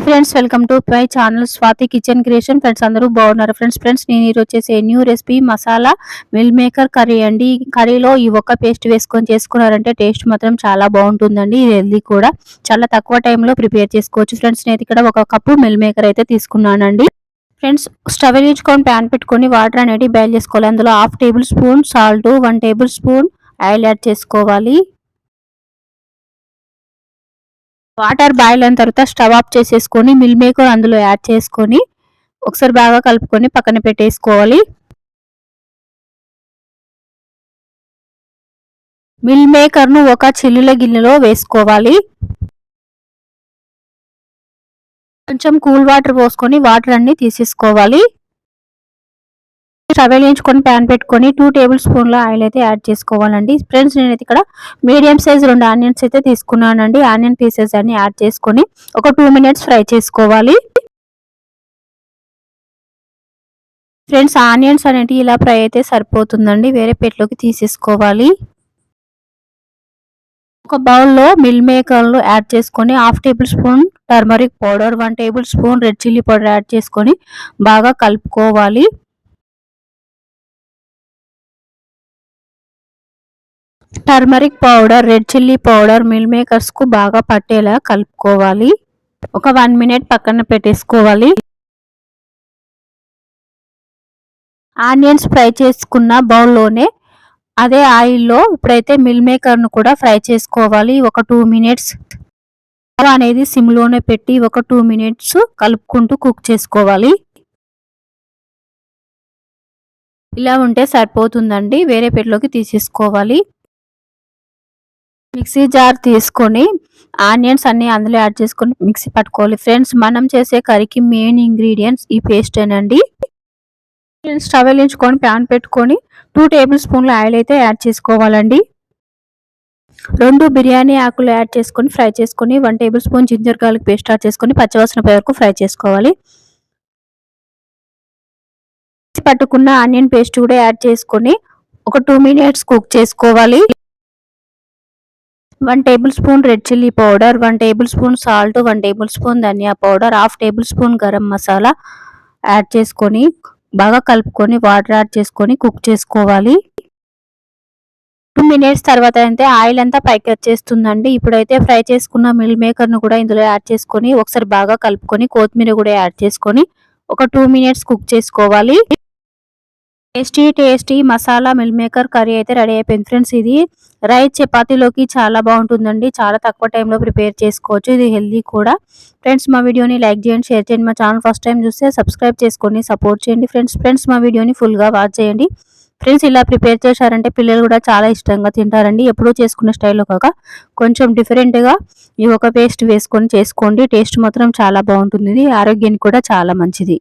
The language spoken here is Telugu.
Hi friends welcome to my channel Swathi kitchen creation. Friends అందరూ బాగున్నారు ఫ్రెండ్స్? ఫ్రెండ్స్ నేను ఈరోజు వచ్చేసి new recipe masala meal maker curry అండి. కర్రీలో ఈ ఒక్క పేస్ట్ వేసుకొని చేసుకున్నారంటే టేస్ట్ మాత్రం చాలా బాగుంటుందండి. ఇది హెల్దీ కూడా. చాలా తక్కువ టైంలో ప్రిపేర్ చేసుకోవచ్చు. ఫ్రెండ్స్ నేను ఇక్కడ ఒక కప్పు మిల్ మేకర్ అయితే తీసుకున్నానండి. ఫ్రెండ్స్ స్టవ్ వేయించుకొని ప్యాన్ పెట్టుకొని వాటర్ అనేది బాయిల్ చేసుకోవాలి. అందులో half tablespoon salt one tablespoon oil add చేసుకోవాలి. వాటర్ బాయిల్ అయిన తర్వాత స్టవ్ ఆఫ్ చేసేసుకొని మిల్ మేకర్ అందులో యాడ్ చేసుకొని ఒకసారి బాగా కలుపుకొని పక్కన పెట్టేసుకోవాలి. మిల్ మేకర్ను ఒక చిల్లుల గిన్నెలో వేసుకోవాలి. కొంచెం కూల్ వాటర్ పోసుకొని వాటర్ అన్ని తీసేసుకోవాలి. స్టవ్ వేయించుకొని ప్యాన్ పెట్టుకొని టూ టేబుల్ స్పూన్ల ఆయిల్ అయితే యాడ్ చేసుకోవాలండి. ఫ్రెండ్స్ నేనైతే ఇక్కడ మీడియం సైజ్ రెండు ఆనియన్స్ అయితే తీసుకున్నానండి. ఆనియన్ పీసెస్ అన్ని యాడ్ చేసుకొని ఒక టూ మినిట్స్ ఫ్రై చేసుకోవాలి. ఫ్రెండ్స్ ఆనియన్స్ అనేవి ఇలా ఫ్రై అయితే సరిపోతుందండి. వేరే ప్లేట్లోకి తీసేసుకోవాలి. ఒక బౌల్లో మిల్ మేకర్లు యాడ్ చేసుకొని half table spoon turmeric powder one table spoon red chilli powder add చేసుకొని బాగా కలుపుకోవాలి. Turmeric powder red chilli powder meal మేకర్స్కు బాగా పట్టేలా కలుపుకోవాలి. ఒక వన్ మినిట్ పక్కన పెట్టేసుకోవాలి. ఆనియన్స్ ఫ్రై చేసుకున్న బౌల్లోనే అదే ఆయిల్లో ఇప్పుడైతే మిల్ మేకర్ను కూడా ఫ్రై చేసుకోవాలి. ఒక టూ మినిట్స్ అనేది సిమ్లోనే పెట్టి ఒక టూ మినిట్స్ కలుపుకుంటూ కుక్ చేసుకోవాలి. ఇలా ఉంటే సరిపోతుందండి. వేరే పెట్టలోకి తీసేసుకోవాలి. మిక్సీ జార్ తీసుకొని ఆనియన్స్ అన్ని అందులో యాడ్ చేసుకొని మిక్సీ పట్టుకోవాలి. ఫ్రెండ్స్ మనం చేసే కర్రీకి మెయిన్ ఇంగ్రీడియంట్స్ ఈ పేస్ట్ అండి స్టవ్ వెలించుకొని ప్యాన్ పెట్టుకొని టూ టేబుల్ స్పూన్ల ఆయిల్ అయితే యాడ్ చేసుకోవాలండి. రెండు బిర్యానీ ఆకులు యాడ్ చేసుకొని ఫ్రై చేసుకొని one table spoon ginger garlic paste add చేసుకొని పచ్చవాసన వరకు ఫ్రై చేసుకోవాలి. పట్టుకున్న ఆనియన్ పేస్ట్ కూడా యాడ్ చేసుకొని ఒక టూ మినిట్స్ కుక్ చేసుకోవాలి. One table spoon red chilli powder one table spoon salt one table spoon ధనియా powder half table spoon garam masala add చేసుకొని బాగా కలుపుకొని వాటర్ యాడ్ చేసుకొని కుక్ చేసుకోవాలి. టూ మినిట్స్ తర్వాత అయితే ఆయిల్ అంతా పైకి వచ్చేస్తుందండి. ఇప్పుడైతే ఫ్రై చేసుకున్న మిల్ మేకర్ను కూడా ఇందులో యాడ్ చేసుకొని ఒకసారి బాగా కలుపుకొని కొత్తిమీర కూడా యాడ్ చేసుకొని ఒక టూ మినిట్స్ కుక్ చేసుకోవాలి. Tasty tasty masala meal maker curry అయితే రెడీ అయిపోయింది. ఫ్రెండ్స్ ఇది రైస్ చపాతీలోకి చాలా బాగుంటుందండి. చాలా తక్కువ టైంలో ప్రిపేర్ చేసుకోవచ్చు. ఇది హెల్దీ కూడా. ఫ్రెండ్స్ మా వీడియోని లైక్ చేయండి షేర్ చేయండి. మా ఛానల్ ఫస్ట్ టైం చూస్తే సబ్స్క్రైబ్ చేసుకొని సపోర్ట్ చేయండి. ఫ్రెండ్స్ ఫ్రెండ్స్ మా వీడియోని ఫుల్గా వాచ్ చేయండి. ఫ్రెండ్స్ ఇలా ప్రిపేర్ చేశారంటే పిల్లలు కూడా చాలా ఇష్టంగా తింటారండి. ఎప్పుడూ చేసుకునే స్టైల్లో కాక కొంచెం డిఫరెంట్గా ఈ ఒక పేస్ట్ వేసుకొని చేసుకోండి. టేస్ట్ మాత్రం చాలా బాగుంటుంది. ఆరోగ్యానికి కూడా చాలా మంచిది.